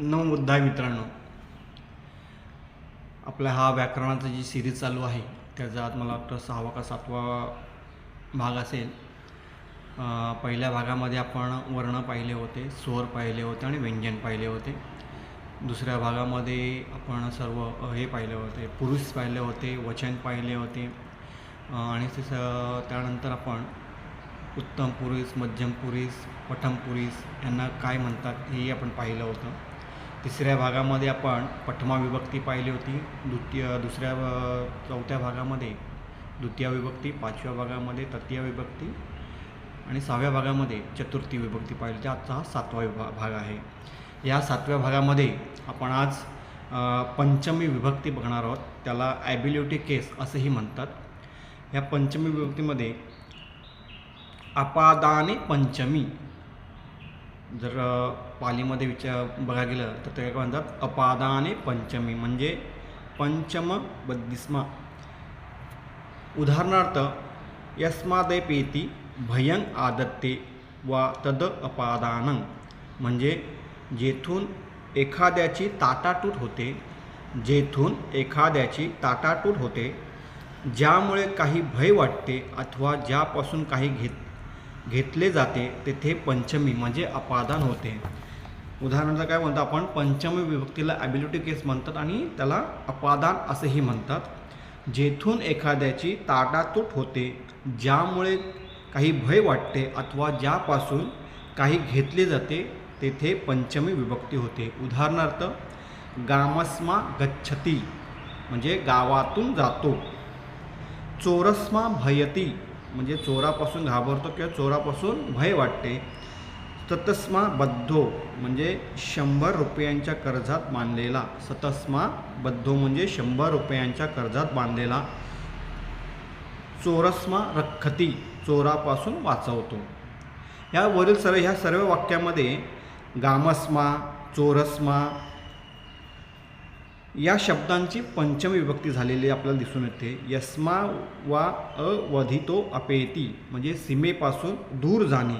नवमुद्दा आहे मित्रांनो. आपला हा व्याकरणाचा जी सिरीज चालू आहे त्याचा आज मला वाटतं सहावा का सातवा भाग असेल. पहिल्या भागामध्ये आपण वर्ण पाहिले होते स्वर पाहिले होते आणि व्यंजन पाहिले होते. दुसऱ्या भागामध्ये आपण सर्व हे पाहिले होते पुरुष पाहिले होते वचन पाहिले होते. आणि ते त्यानंतर आपण उत्तम पुरुष मध्यम पुरुष पठम पुरुष यांना काय म्हणतात हेही आपण पाहिलं होतं. तिसऱ्या भागामध्ये आपण पठमा विभक्ती पाहिली होती. द्वितीय दुसऱ्या चौथ्या भागामध्ये द्वितीय विभक्ती पाचव्या भागामध्ये तृतीय विभक्ती आणि सहाव्या भागामध्ये चतुर्थी विभक्ती पाहिली. होती आजचा हा सातवा विभा भाग आहे. या सातव्या भागामध्ये आपण आज पंचमी विभक्ती बघणार आहोत. त्याला ॲबिलिटी केस असंही म्हणतात. या पंचमी विभक्तीमध्ये अपादाने पंचमी जर पालीमध्ये विचार बघा गेलं तर ते काय म्हणतात? अपादाने पंचमी म्हणजे पंचम बद्दिस्मा उदाहरणार्थ यस्मादेपेती भयं आदत्ते वा तद अपादानं. म्हणजे जेथून एखाद्याची ताटाटूट होते जेथून एखाद्याची ताटाटूट होते ज्यामुळे काही भय वाटते अथवा ज्यापासून काही घेत घेतले जाते तेथे पंचमी म्हणजे अपादान होते. उदाहरणार्थ काय म्हणतो आपण? पंचमी विभक्तीला ॲबिलिटी केस म्हणतात आणि त्याला अपादान असेही म्हणतात. जेथून एखाद्याची ताटातूट होते ज्यामुळे काही भय वाटते अथवा ज्यापासून काही घेतले जाते तेथे पंचमी विभक्ती होते. उदाहरणार्थ गामस्मा गच्छती म्हणजे गावातून जातो. चोरस्मा भयती म्हणजे चोरापासून घाबरतो किंवा चोरापासून भय वाटते. सतस्मा बद्धो म्हणजे शंभर रुपयांच्या कर्जात बांधलेला. सतस्मा बद्धो म्हणजे शंभर रुपयांच्या कर्जात बांधलेला. चोरस्मा रखती चोरापासून वाचवतो. यावरील सर्व ह्या सर्व वाक्यामध्ये गामस्मा चोरस्मा या शब्दांची पंचमी विभक्ती झालेली आपल्याला दिसून येते. यस्मा वा अवधितो अपेती म्हणजे सीमेपासून दूर जाणे.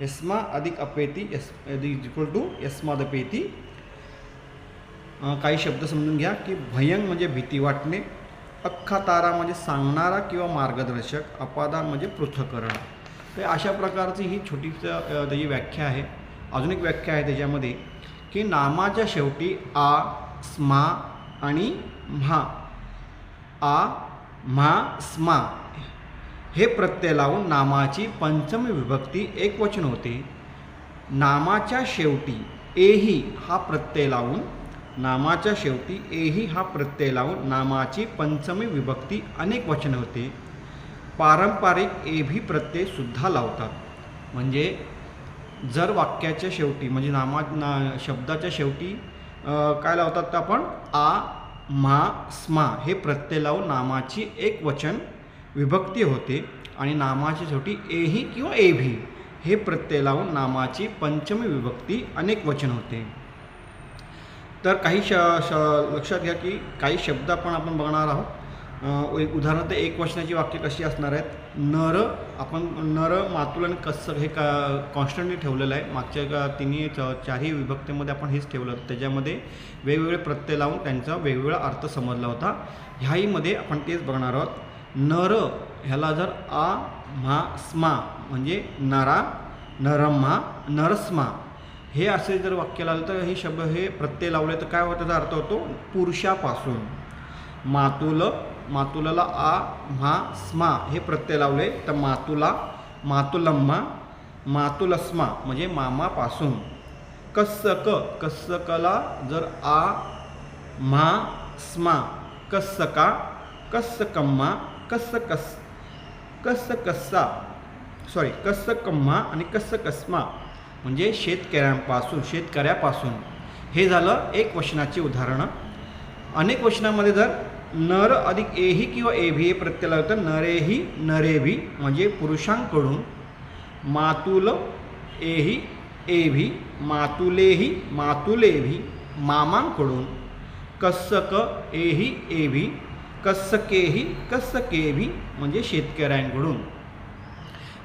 यस्मा अधिक अपेती यस इक्वल टू यस्मादपेती. काही शब्द समजून घ्या की भयंग म्हणजे भीती वाटणे अख्खा तारा म्हणजे सांगणारा किंवा मार्गदर्शक अपादान म्हणजे पृथ्थकरण तर अशा प्रकारची ही छोटी त्याची व्याख्या आहे. अजून एक व्याख्या आहे त्याच्यामध्ये की नामाच्या शेवटी आ स्मा आणि म्हा. आ म्हा स्मा. हे प्रत्यय लावून नामाची पंचमी विभक्ती एकवचन होते. नामाच्या शेवटी एही हा प्रत्यय लावून नामाच्या शेवटी एही हा प्रत्यय लावून नामाची पंचमी विभक्ती अनेक वचन होते. पारंपरिक एभी प्रत्यय सुद्धा लावतात. म्हणजे जर वाक्याच्या शेवटी म्हणजे नामा ना शब्दाच्या शेवटी काय लावतात तर आपण? आ मा स्मा हे प्रत्यय लावून नामाची एक वचन विभक्ती होते आणि नामाची शेवटी एही किंवा ए भी हे प्रत्यय लावून नामाची पंचमी विभक्ती अनेक वचन होते. तर काही श श लक्षात घ्या की काही शब्द आपण आपण बघणार आहोत. एक उदाहरणार्थ एक वचनाची वाक्य कशी असणार आहेत? नर आपण नर मातुल आणि कस्स हे का कॉन्स्टंटली ठेवलेलं आहे. मागच्या का तिन्ही च- चारही विभक्तीमध्ये आपण हेच ठेवलं होतं. त्याच्यामध्ये वेगवेगळे प्रत्यय लावून त्यांचा वेगवेगळा अर्थ समजला होता. ह्याहीमध्ये आपण तेच बघणार आहोत. नर ह्याला जर आ म्हा स्मा म्हणजे नरा नरम्हा नरस्मा हे असे जर वाक्य लावलं तर हे शब्द हे प्रत्यय लावले तर काय होतं? त्याचा अर्थ होतो पुरुषापासून. मातुल मातुलाला आ म्हा स्मा हे प्रत्यय लावले. तर मातुला मातुलम्मा मातुलस्मा म्हणजे मामापासून. कस्सक कस्सकला जर आ म्हा स्मा कस्सका कस्सकम्मा कस्सकस कस्सकस्सा सॉरी कस्सकम्मा आणि कस्सकस्मा म्हणजे शेतकऱ्यांपासून शेतकऱ्यापासून. हे झालं एक वचनाची उदाहरणं. अनेक वचनामध्ये जर नर अधिक एही किंवा एभी हे प्रत्यय लावतं नरेही नरेभी म्हणजे पुरुषांकडून. मातुल एही एभी मातुलेही मातुलेभी मामांकडून. कस्सक एही एभी कस्सकेही कस्सकेभी म्हणजे शेतकऱ्यांकडून.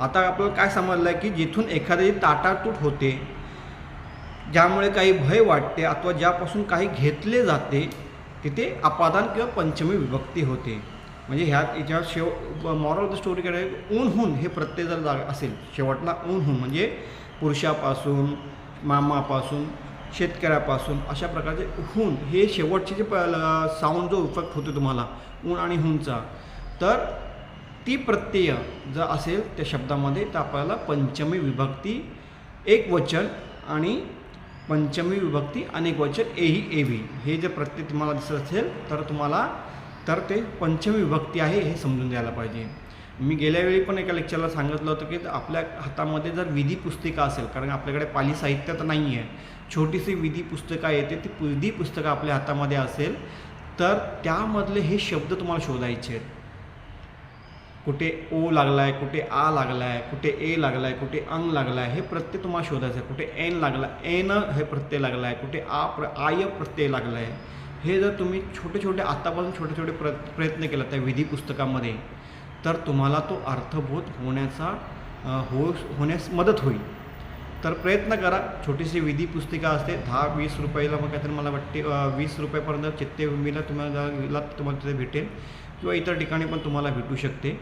आता आपल्याला काय समजलं आहे की जिथून एखाद्याची ताटातूट होते ज्यामुळे काही भय वाटते अथवा ज्यापासून काही घेतले जाते तिथे अपादान किंवा पंचमी विभक्ती होते. म्हणजे ह्यात याच्या शेव मॉरल ऑफ द स्टोरीकडे ऊनहून हे प्रत्यय जर जागा असेल शेवटला ऊनहून म्हणजे पुरुषापासून मामापासून शेतकऱ्यापासून अशा प्रकारचे हून हे शेवटचे जे प साऊंड जो इफेक्ट होतो तुम्हाला ऊन आणि हूनचा तर ती प्रत्यय जर असेल त्या शब्दामध्ये तर आपल्याला पंचमी विभक्ती एक वचन आणि पंचमी विभक्ती अनेक वचन एही एवी. हे जर प्रत्यय तुम्हाला दिसत असेल तर तुम्हाला तर ते पंचमी विभक्ती आहे हे समजून द्यायला पाहिजे. मी गेल्या वेळी पण एका लेक्चरला सांगितलं होतं की आपल्या हातामध्ये जर विधी पुस्तिका असेल कारण आपल्याकडे पाली साहित्य तर नाही आहे छोटीशी विधी पुस्तकं येते ती विधी पुस्तकं आपल्या हातामध्ये असेल तर त्यामधले हे शब्द तुम्हाला शोधायचे आहेत. कुठे ओ लागला आहे कुठे आ लागला आहे कुठे ए लागला आहे कुठे अंग लागला आहे हे प्रत्यय तुम्हाला शोधायचं आहे. कुठे एन लागला एन हे प्रत्यय लागला आहे कुठे आ प्र आय प्रत्यय लागला आहे हे जर तुम्ही छोटे छोटे आत्तापासून छोटे छोटे प्र प्रयत्न केला त्या विधी पुस्तकामध्ये तर तुम्हाला तो अर्थबोध होण्याचा हो होण्यास मदत होईल. तर प्रयत्न करा छोटीशी विधी पुस्तिका असते दहा वीस रुपयाला मग काहीतरी मला वाटते वीस रुपयापर्यंत चित्तेभूमीला तुम्हाला तुम्हाला तिथे भेटेल. किंवा इतर ठिकाणी पण तुम्हाला भेटू शकते.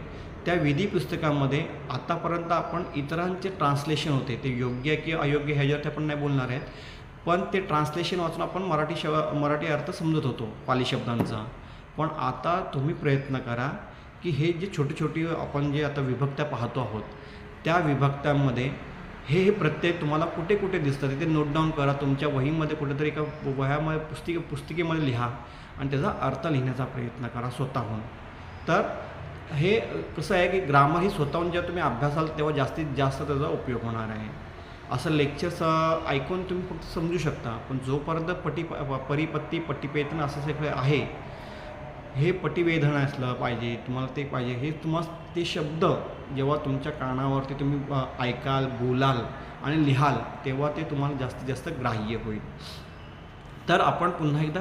त्या विधी पुस्तकामध्ये आतापर्यंत आपण इतरांचे ट्रान्सलेशन होते. ते योग्य किंवा अयोग्य ह्याच्यावरती आपण नाही बोलणार आहेत. पण ते ट्रान्सलेशन वाचून आपण मराठी शब मराठी अर्थ समजत होतो पाली शब्दांचा. पण आता तुम्ही प्रयत्न करा की हे जे छोटी छोटी आपण जे आता विभक्त्या पाहतो आहोत त्या विभक्त्यांमध्ये हे हे प्रत्यय तुम्हाला कुठे कुठे दिसतात तिथे नोट डाऊन करा. तुमच्या वहीमध्ये कुठेतरी एका वह्यामध्ये पुस्तिके पुस्तिकेमध्ये लिहा आणि त्याचा अर्थ लिहिण्याचा प्रयत्न करा स्वतःहून. तर हे कसं आहे की ग्रामर ही स्वतःहून जेव्हा तुम्ही अभ्यासाल तेव्हा जास्तीत जास्त त्याचा उपयोग होणार आहे. असं लेक्चर्स ऐकून तुम्ही फक्त समजू शकता. पण जोपर्यंत पटी परिपत्ती पट्टीपेतन असं सगळं आहे हे पटिवेधन असलं पाहिजे तुम्हाला ते पाहिजे. हे तुम्हाला ते शब्द जेव्हा तुमच्या कानावरती तुम्ही ऐकाल बोलाल आणि लिहाल तेव्हा ते तुम्हाला जास्तीत जास्त ग्राह्य होईल. तर आपण पुन्हा एकदा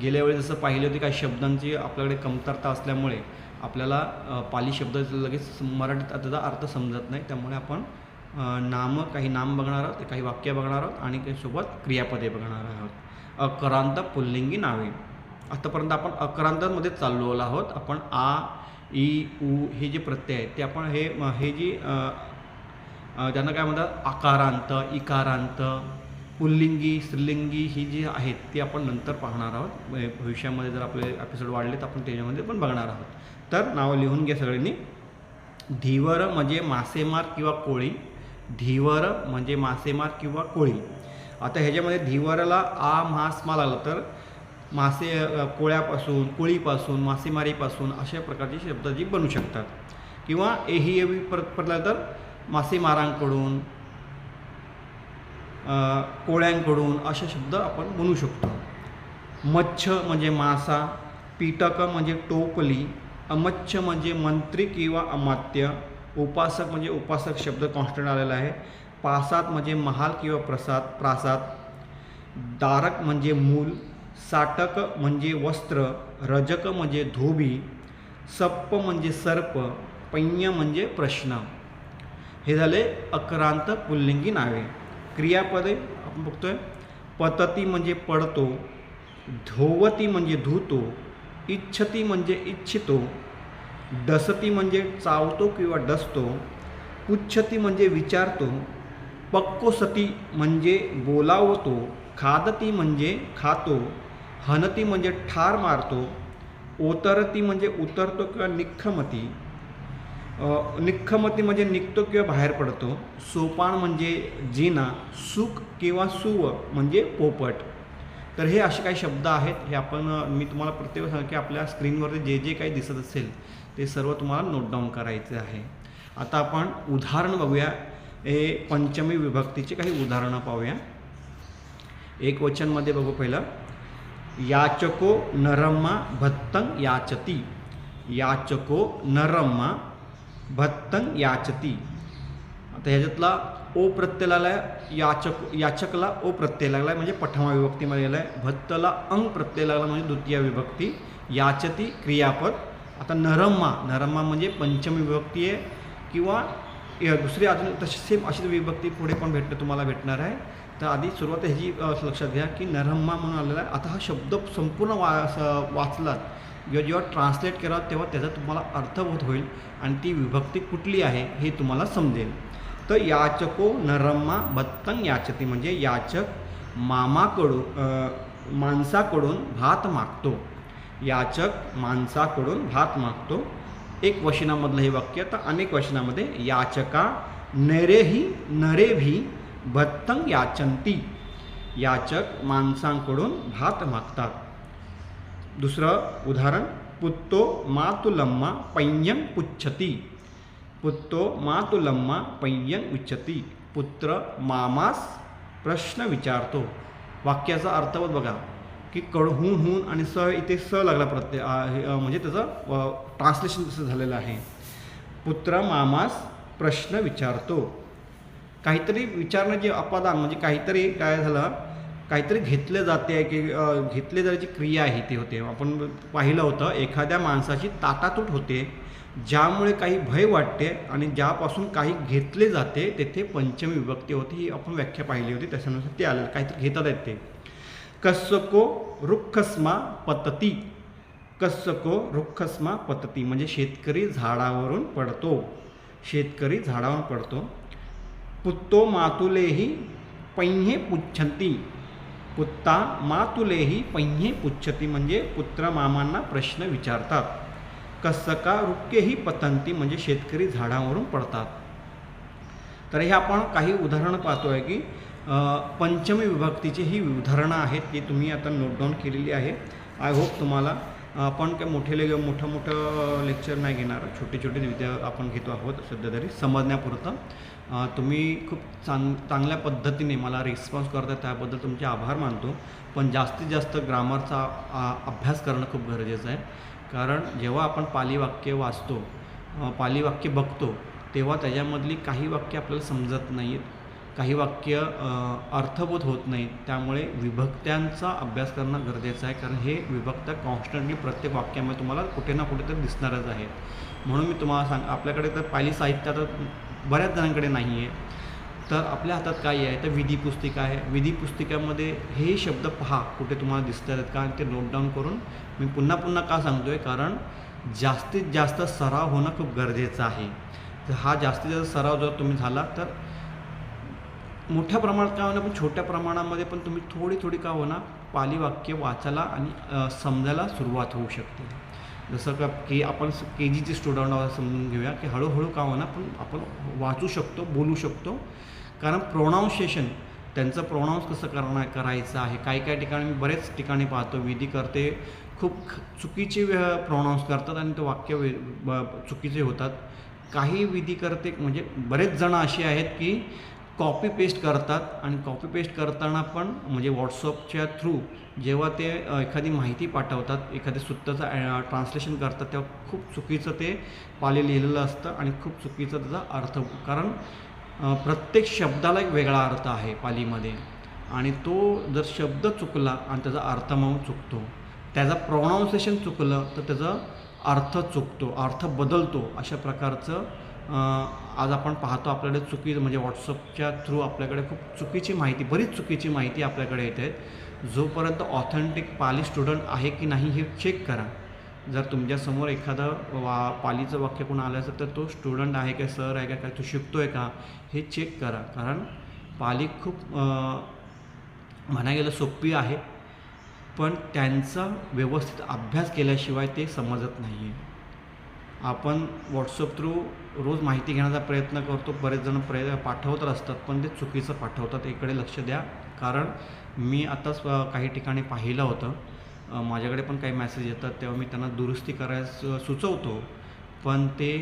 गेल्या वेळी जसं पाहिले होते काही शब्दांची आपल्याकडे कमतरता असल्यामुळे आपल्याला पाली शब्द लगेच मराठीत त्याचा अर्थ समजत नाही. त्यामुळे आपण नाम नामं काही नाम बघणार आहोत काही वाक्य बघणार आहोत आणि काही सोबत क्रियापदे बघणार आहोत. अक्रांत पुल्लिंगी नावे. आतापर्यंत आपण अक्रांतांमध्ये चाललो आहोत. आपण आ ई उ हे जे प्रत्यय आहेत ते आपण हे हे जी त्यांना काय म्हणतात आकारांत इकारांत पुल्लिंगी स्त्रीलिंगी ही जी आहेत ती आपण नंतर पाहणार आहोत. भविष्यामध्ये जर आपले एपिसोड वाढले तर आपण त्याच्यामध्ये पण बघणार आहोत. तर नावं लिहून घ्या सगळ्यांनी. धीवर म्हणजे मासेमार किंवा कोळी. धीवर म्हणजे मासेमार किंवा कोळी. आता ह्याच्यामध्ये धीवरला आ मास मा लागलं तर मासे कोळ्यापासून कोळीपासून मासेमारीपासून अशा प्रकारचे शब्द जी बनू शकतात. किंवा एही एवी परत पडला तर मासेमारांकडून कोळ्यांकडून असे शब्द आपण म्हणू शकतो. मच्छ म्हणजे मासा पीटक म्हणजे टोपली अमच्छ म्हणजे मंत्री किंवा अमात्य उपासक म्हणजे उपासक शब्द कॉन्स्टंट आलेला आहे. पासात म्हणजे महाल किंवा प्रसाद प्रासाद. दारक म्हणजे मूल साटक म्हणजे वस्त्र रजक म्हणजे धोबी सप्प म्हणजे सर्प पैन्य म्हणजे प्रश्न. हे झाले अक्रांत पुल्लिंगी नावे. क्रियापदे आपण बघतोय. पतती म्हणजे पडतो धोवती म्हणजे धुतो इच्छती म्हणजे इच्छितो डसती म्हणजे चावतो किंवा डसतो पुच्छती म्हणजे विचारतो पक्कोसती म्हणजे बोलावतो खादती म्हणजे खातो हनती म्हणजे ठार मारतो ओतरती म्हणजे उतरतो किंवा निखमती. अ, निखमती म्हणजे निघतो किंवा बाहेर पडतो. सोपान म्हणजे जिना सुख किंवा सुव म्हणजे पोपट. तर हे असे काही शब्द आहेत हे आपण मी तुम्हाला प्रत्येक सांगा की आपल्या स्क्रीनवरती जे जे काही दिसत असेल ते सर्व तुम्हाला नोट डाऊन करायचे आहे. आता आपण उदाहरण बघूया. हे पंचमी विभक्तीचे काही उदाहरणं पाहूया. एक वचनमध्ये बघू पहिलं. याचको नरम्मा भत्तंग याचती। याचको नरम्मा भत्तंग याचती। आता ह्याच्यातला ओ प्रत्यय लागला आहे याचक याचकला ओ प्रत्यय लागला आहे म्हणजे पठमा विभक्तीमध्ये गेला आहे भत्तला अंग प्रत्यय लागला म्हणजे द्वितीय विभक्ती. याचती क्रियापद. आता नरम्मा नरम्मा म्हणजे पंचमी विभक्ती आहे किंवा दुसरी अजून तशी सेम अशीच विभक्ती पुढे पण भेटणं तुम्हाला भेटणार आहे. तर आधी सुरुवात ह्याची लक्षात घ्या की नरहम्मा म्हणून आलेला आहे. आता हा शब्द संपूर्ण वा स- वाचलात. किंवा जेव्हा ट्रान्सलेट केला तेव्हा त्याचा तुम्हाला अर्थबोध होईल आणि ती विभक्ती कुठली आहे हे तुम्हाला समजेल. तर याचको नरम्मा भत्तंग याचते म्हणजे याचक मामाकडून माणसाकडून भात मागतो. याचक माणसाकडून भात मागतो. एक वचनामधलं हे वाक्य तर अनेक वचनामध्ये याचका नरेही नरेभी भत्तंग याचंती याचक माणसांकडून भात मागतात. दुसरं उदाहरण पुत्तो मातुलम्मा पय्यं पुच्छती. पुत्तो मातुलम्मा पय्यं उच्चती पुत्र मामास प्रश्न विचारतो. वाक्याचा अर्थवत बघा की कड हून हून आणि स इथे स लागला प्रत्यय हे, म्हणजे त्याचं ट्रान्सलेशन तसं झालेलं आहे. पुत्र मामास प्रश्न विचारतो. काहीतरी विचारणं जे अपादान म्हणजे काहीतरी काय झालं काहीतरी घेतलं जाते की घेतले जाण्याची क्रिया आहे ती होते. आपण पाहिलं होतं एखाद्या माणसाची ताटातूट होते ज्यामुळे काही भय वाटते आणि ज्यापासून काही घेतले जाते तेथे पंचमी विभक्ती होती ही आपण व्याख्या पाहिली होती त्याच्यानुसार ते आलेलं काहीतरी घेतात येते कस्सको रुखस्मा पतती. कस्सको रुखस्मा पतती म्हणजे शेतकरी झाडावरून पडतो. शेतकरी झाडावरून पडतो. पुत्तो मातुलेही पैहे पुच्छती पुत्ता मातुलेही पैहे पुच्छती म्हणजे पुत्र मामांना प्रश्न विचारतात. कसका रुक्केही पतंती म्हणजे शेतकरी झाडावरून पडतात. तर हे आपण काही उदाहरणं पाहतो आहे की पंचमी विभक्तीची ही उदाहरणं आहेत ती तुम्ही आता नोट डाऊन केलेली आहे. आय होप तुम्हाला आपण काय मोठे ले मोठं मोठं लेक्चर नाही घेणार. छोटे छोटे विद्या आपण घेतो आहोत सध्या तरी समजण्यापुरतं. तुम्ही खूप चांग चांगल्या पद्धतीने मला रिस्पॉन्स करता त्याबद्दल तुमचे आभार मानतो. पण जास्तीत जास्त ग्रामरचा अभ्यास करणं खूप गरजेचं आहे. कारण जेव्हा आपण पाली वाक्य वाचतो पालीवाक्य पाली वाक्य बघतो तेव्हा त्याच्यामधली काही वाक्य आपल्याला समजत नाही आहेत काही वाक्य अर्थबोध होत नाहीत. त्यामुळे विभक्त्यांचा अभ्यास करणं गरजेचं आहे. कारण हे विभक्त कॉन्स्टंटली प्रत्येक वाक्यामध्ये तुम्हाला कुठे ना कुठे तर दिसणारच आहेत. म्हणून मी तुम्हाला सांग आपल्याकडे तर पाली साहित्य आता बऱ्याच जणांकडे नाही आहे तर आपल्या हातात काय आहे? तर विधी पुस्तिका आहे. विधी पुस्तिकामध्ये हे शब्द पहा कुठे तुम्हाला दिसत आहेत का? ते नोट डाऊन करून मी पुन्हा पुन्हा का सांगतो आहे कारण जास्तीत जास्त सराव होणं खूप गरजेचं आहे. तर हा जास्तीत जास्त सराव जर तुम्ही झाला तर मोठ्या प्रमाणात काय होणार पण छोट्या प्रमाणामध्ये पण तुम्ही थोडी थोडी का होणार पाली वाक्य वाचायला आणि समजायला सुरुवात होऊ शकते. जसं का की आपण के जीचे स्टुडंट आहोत समजून घेऊया की हळूहळू का होणार पण आपण वाचू शकतो बोलू शकतो. कारण प्रोनाऊन्सिएशन त्यांचं प्रोनाऊन्स कसं करणार करायचं आहे काही काही ठिकाणी मी बरेच ठिकाणी पाहतो विधी करते खूप चुकीचे प्रोनाऊन्स करतात आणि ते वाक्य वे ब- चुकीचे होतात. काही विधी करते म्हणजे बरेच जण असे आहेत की कॉपी पेस्ट करतात आणि कॉपी पेस्ट करताना पण म्हणजे व्हॉट्सअपच्या थ्रू जेव्हा ते एखादी माहिती पाठवतात एखाद्या सूत्राचं ट्रान्सलेशन करतात तेव्हा खूप चुकीचं ते पाली लिहिलेलं असतं आणि खूप चुकीचा त्याचा अर्थ कारण प्रत्येक शब्दाला एक वेगळा अर्थ आहे पालीमध्ये. आणि तो जर शब्द चुकला आणि त्याचा अर्थ मग चुकतो त्याचा प्रोनाऊन्सेशन चुकलं तर त्याचा अर्थ चुकतो अर्थ बदलतो अशा प्रकारचं आज आपण पाहतो आपल्याकडे चुकी म्हणजे व्हॉट्सअपच्या थ्रू आपल्याकडे खूप चुकीची माहिती बरीच चुकीची माहिती आपल्याकडे येते. जोपर्यंत ऑथेंटिक पाली स्टुडंट आहे की नाही हे चेक करा. जर तुमच्यासमोर एखादं वा पालीचं वाक्य कोण आलं असेल तर तो स्टुडंट आहे का सर आहे का काय तो शिकतो आहे का हे चेक करा. कारण पाली खूप म्हणायला म्हणा गेलं सोपी आहे पण त्यांचा व्यवस्थित अभ्यास केल्याशिवाय ते समजत नाही आहे आपण व्हॉट्सअप थ्रू रोज माहिती घेण्याचा प्रयत्न करतो. बरेच जण प्रय पाठवत असतात पण ते चुकीचं पाठवतात. इकडे लक्ष द्या. कारण मी आताच काही ठिकाणी पाहिलं होतं. माझ्याकडे पण काही मेसेज येतात. तेव्हा मी त्यांना दुरुस्ती करायस सुचवतो. पण ते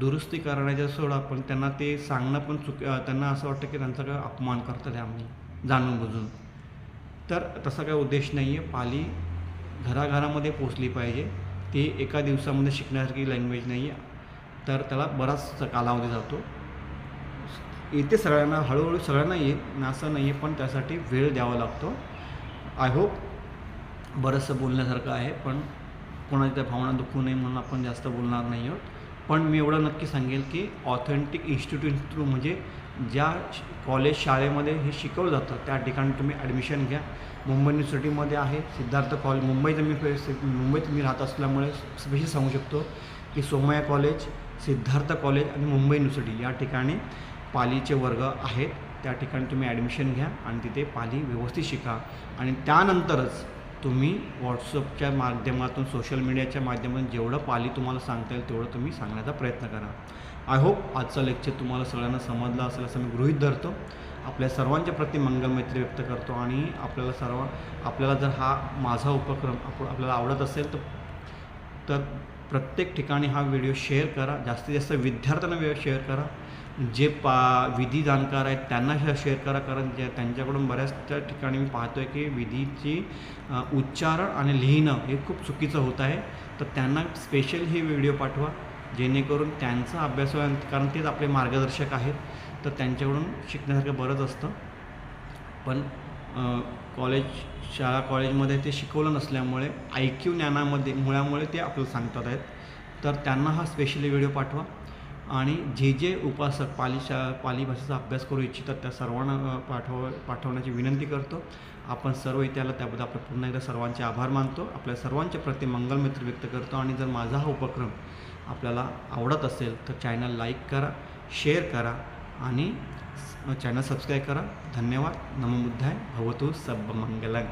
दुरुस्ती करण्याच्या सोडा पण त्यांना ते सांगणं पण चुक त्यांना असं वाटतं की त्यांचा काय अपमान करतात आम्ही जाणून बुजून. तर तसा काही उद्देश नाही आहे पाली घराघरामध्ये पोचली पाहिजे. ती एका दिवसामध्ये शिकण्यासारखी लँग्वेज नाही आहे तर त्याला बराच कालावधी जातो. येते सगळ्यांना हळूहळू सगळ्यांना येत असं नाही आहे पण त्यासाठी वेळ द्यावा लागतो. आय होप बरंचसं बोलण्यासारखं आहे पण कोणाच्या त्या भावना दुखू नये म्हणून आपण जास्त बोलणार नाही आहोत. पण मी एवढं नक्की सांगेल की ऑथेंटिक इन्स्टिट्यूट थ्रू म्हणजे ज्या श- कॉलेज शाळेमध्ये हे शिकवलं जातं त्या ठिकाणी तुम्ही ॲडमिशन घ्या. मुंबई युनिव्हर्सिटीमध्ये आहे सिद्धार्थ कॉलेज मुंबईत मी मुंबईत मी राहत असल्यामुळे स्पेशल सांगू शकतो की सोमया कॉलेज सिद्धार्थ कॉलेज आणि मुंबई युनिव्हर्सिटी या ठिकाणी पालीचे वर्ग आहेत. त्या ठिकाणी तुम्ही ॲडमिशन घ्या आणि तिथे पाली व्यवस्थित शिका. आणि त्यानंतरच तुम्ही व्हॉट्सअपच्या माध्यमातून सोशल मीडियाच्या माध्यमातून जेवढं पाली तुम्हाला सांगता येईल तेवढं तुम्ही सांगण्याचा प्रयत्न करा. आय होप आजचा लेक्चर तुम्हाला सगळ्यांना समजला असेल असं मी गृहीत धरतो. आपल्या सर्वांच्या प्रति मंगलमैत्री व्यक्त करतो आणि आपल्याला सर्व आपल्याला जर हा माझा उपक्रम आप आपल्याला आवडत असेल तर तर प्रत्येक ठिकाणी हा व्हिडिओ शेअर करा. जास्तीत जास्त विद्यार्थ्यांना व्हिडिओ शेअर करा. जे पा विधी जाणकार आहेत त्यांना शेअर करा. कारण जे त्यांच्याकडून बऱ्याच त्या ठिकाणी मी पाहतो आहे की विधीची उच्चारण आणि लिहिणं हे खूप चुकीचं होत आहे. तर त्यांना स्पेशल हे व्हिडिओ पाठवा. जेणेकरून त्यांचा अभ्यास कारण तेच आपले मार्गदर्शक आहेत तर त्यांच्याकडून शिकण्यासारखं बरंच असतं. पण कॉलेज शाळा कॉलेजमध्ये ते शिकवलं नसल्यामुळे आय क्यू ज्ञानामध्ये मुळामुळे ते आपल्याला सांगतात आहेत. तर त्यांना हा स्पेशली व्हिडिओ पाठवा आणि जे जे उपासक पाली शा पाली भाषेचा अभ्यास करू इच्छितात त्या सर्वांना पाठव पाठवण्याची विनंती करतो. आपण सर्व इथे त्याबद्दल आपण पुन्हा एकदा सर्वांचे आभार मानतो. आपल्या सर्वांच्या प्रति मंगलमित्र व्यक्त करतो. आणि जर माझा हा उपक्रम आपल्याला आवडत असेल तर चॅनल लाईक करा शेअर करा आणि चॅनल सबस्क्राईब करा. धन्यवाद. नमोबुद्धाय भवतु सब मंगलम